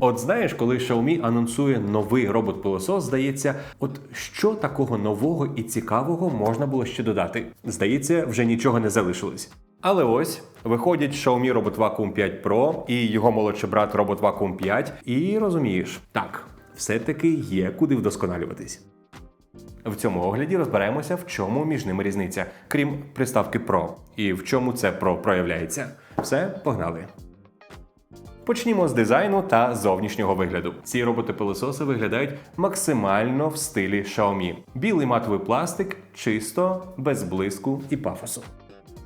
От знаєш, коли Xiaomi анонсує новий робот-пилосос, здається, от що такого нового і цікавого можна було ще додати? Здається, вже нічого не залишилось. Але ось виходять Xiaomi Robot Vacuum 5 Pro і його молодший брат Robot Vacuum 5, і розумієш, так, все-таки є куди вдосконалюватись. В цьому огляді розберемося, в чому між ними різниця, крім приставки Pro, і в чому це Pro проявляється. Все, погнали. Почнімо з дизайну та зовнішнього вигляду. Ці роботи-пилососи виглядають максимально в стилі Xiaomi. Білий матовий пластик, чисто, без блиску і пафосу.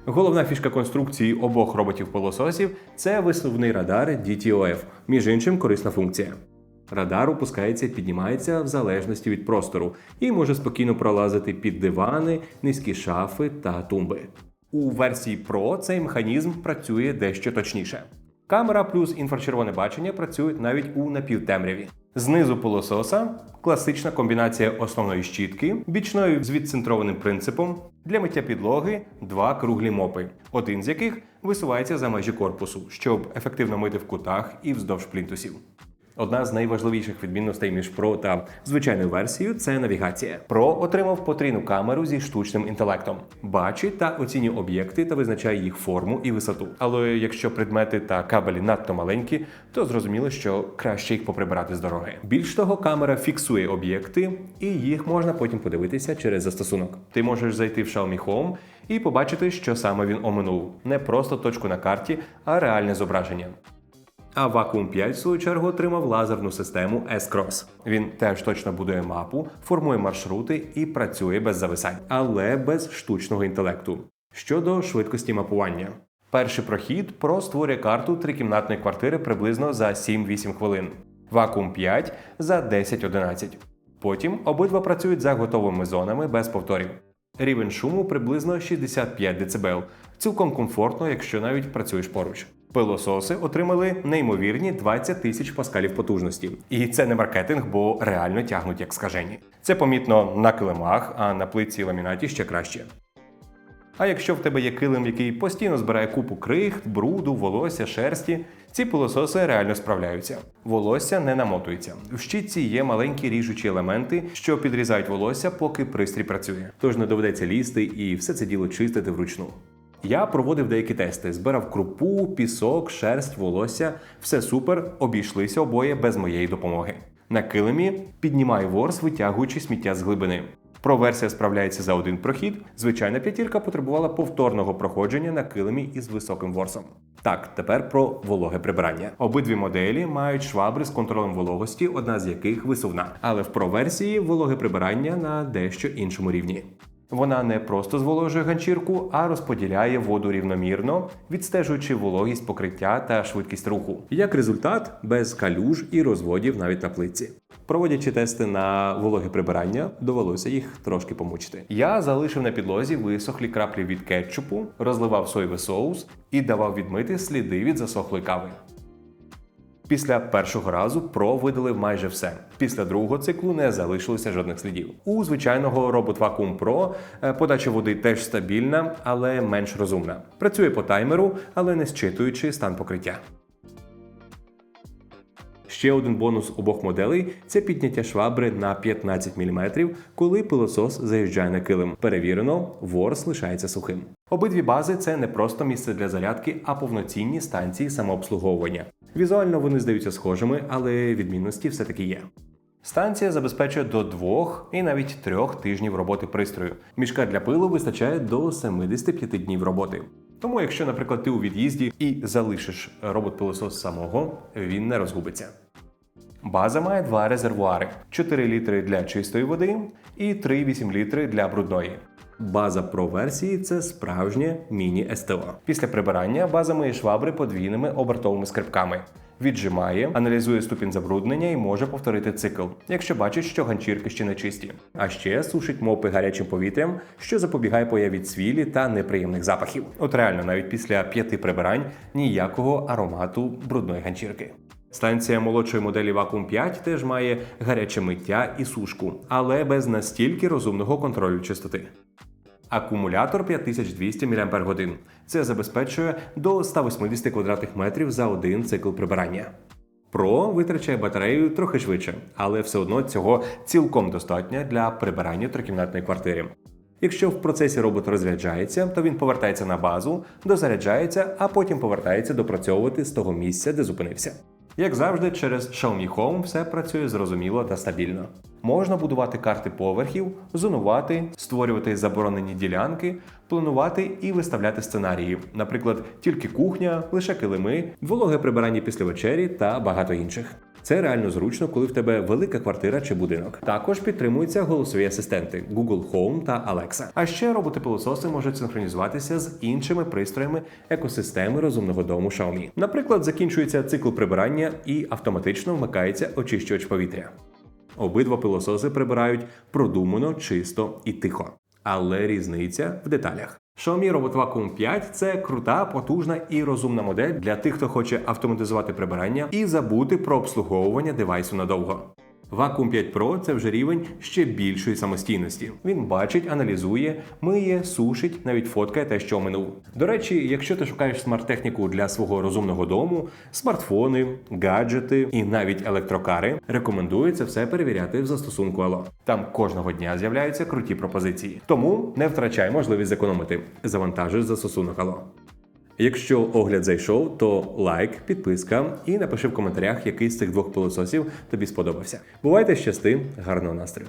Головна фішка конструкції обох роботів-пилососів це висувний радар DTOF, між іншим корисна функція. Радар опускається і піднімається в залежності від простору і може спокійно пролазити під дивани, низькі шафи та тумби. У версії Pro цей механізм працює дещо точніше. Камера плюс інфрачервоне бачення працюють навіть у напівтемряві. Знизу пилососа класична комбінація основної щітки, бічною з відцентрованим принципом, для миття підлоги два круглі мопи, один з яких висувається за межі корпусу, щоб ефективно мити в кутах і вздовж плінтусів. Одна з найважливіших відмінностей між Pro та звичайною версією це навігація. Pro отримав потрійну камеру зі штучним інтелектом, бачить та оцінює об'єкти та визначає їх форму і висоту. Але якщо предмети та кабелі надто маленькі, то зрозуміло, що краще їх поприбирати з дороги. Більш того, камера фіксує об'єкти, і їх можна потім подивитися через застосунок. Ти можеш зайти в Xiaomi Home і побачити, що саме він оминув, не просто точку на карті, а реальне зображення. А Vacuum 5, в свою чергу, отримав лазерну систему S-Cross. Він теж точно будує мапу, формує маршрути і працює без зависань, але без штучного інтелекту. Щодо швидкості мапування. Перший прохід Pro створює карту трикімнатної квартири приблизно за 7-8 хвилин, Vacuum 5 за 10-11. Потім обидва працюють за готовими зонами без повторів. Рівень шуму приблизно 65 дБ. Цілком комфортно, якщо навіть працюєш поруч. Пилососи отримали неймовірні 20 тисяч паскалів потужності. І це не маркетинг, бо реально тягнуть як скажені. Це помітно на килимах, а на плитці і ламінаті ще краще. А якщо в тебе є килим, який постійно збирає купу крихт, бруду, волосся, шерсті, ці пилососи реально справляються. Волосся не намотується. В щітці є маленькі ріжучі елементи, що підрізають волосся, поки пристрій працює. Тож не доведеться лізти і все це діло чистити вручну. Я проводив деякі тести, збирав крупу, пісок, шерсть, волосся. Все супер, обійшлися обоє без моєї допомоги. На килимі піднімаю ворс, витягуючи сміття з глибини. Про-версія справляється за один прохід. Звичайна п'ятірка потребувала повторного проходження на килимі із високим ворсом. Так, тепер про вологе прибирання. Обидві моделі мають швабри з контролем вологості, одна з яких висувна. Але в про-версії вологе прибирання на дещо іншому рівні. Вона не просто зволожує ганчірку, а розподіляє воду рівномірно, відстежуючи вологість покриття та швидкість руху. Як результат, без калюж і розводів навіть на плитці. Проводячи тести на вологе прибирання, довелося їх трошки помучити. Я залишив на підлозі висохлі краплі від кетчупу, розливав соєвий соус і давав відмити сліди від засохлої кави. Після першого разу Pro видалив майже все. Після другого циклу не залишилося жодних слідів. У звичайного Robot Vacuum Pro е, подача води теж стабільна, але менш розумна. Працює по таймеру, але не считуючи стан покриття. Ще один бонус обох моделей це підняття швабри на 15 мм, коли пилосос заїжджає на килим. Перевірено, ворс лишається сухим. Обидві бази це не просто місце для зарядки, а повноцінні станції самообслуговування. Візуально вони здаються схожими, але відмінності все-таки є. Станція забезпечує до двох і навіть трьох тижнів роботи пристрою. Мішка для пилу вистачає до 75 днів роботи. Тому, якщо, наприклад, ти у від'їзді і залишиш робот-пилосос самого, він не розгубиться. База має два резервуари: 4 літри для чистої води і 3,8 літри для брудної. База Pro версії це справжнє міні-СТО. Після прибирання база миє швабри подвійними обертовими скрипками. Віджимає, аналізує ступінь забруднення і може повторити цикл, якщо бачить, що ганчірки ще не чисті. А ще сушить мопи гарячим повітрям, що запобігає появі цвілі та неприємних запахів. От реально, навіть після п'яти прибирань ніякого аромату брудної ганчірки. Станція молодшої моделі Vacuum 5 теж має гаряче миття і сушку, але без настільки розумного контролю чистоти. Акумулятор 5200 мАч. Це забезпечує до 180 квадратних метрів за один цикл прибирання. Pro витрачає батарею трохи швидше, але все одно цього цілком достатньо для прибирання трикімнатної квартири. Якщо в процесі робот розряджається, то він повертається на базу, дозаряджається, а потім повертається допрацьовувати з того місця, де зупинився. Як завжди, через Xiaomi Home все працює зрозуміло та стабільно. Можна будувати карти поверхів, зонувати, створювати заборонені ділянки, планувати і виставляти сценарії, наприклад, тільки кухня, лише килими, вологе прибирання після вечері та багато інших. Це реально зручно, коли в тебе велика квартира чи будинок. Також підтримуються голосові асистенти Google Home та Alexa. А ще роботи-пилососи можуть синхронізуватися з іншими пристроями екосистеми розумного дому Xiaomi. Наприклад, закінчується цикл прибирання і автоматично вмикається очищувач повітря. Обидва пилососи прибирають продумано, чисто і тихо. Але різниця в деталях. Xiaomi Robot Vacuum 5 – це крута, потужна і розумна модель для тих, хто хоче автоматизувати прибирання і забути про обслуговування девайсу надовго. Vacuum 5 Pro це вже рівень ще більшої самостійності. Він бачить, аналізує, миє, сушить, навіть фоткає те, що минув. До речі, якщо ти шукаєш смарт-техніку для свого розумного дому, смартфони, гаджети і навіть електрокари, рекомендую це все перевіряти в застосунку Allo. Там кожного дня з'являються круті пропозиції. Тому не втрачай можливість зекономити. Завантажуй застосунок Allo. Якщо огляд зайшов, то лайк, підписка і напиши в коментарях, який з цих двох пилососів тобі сподобався. Бувайте щасти, гарного настрою!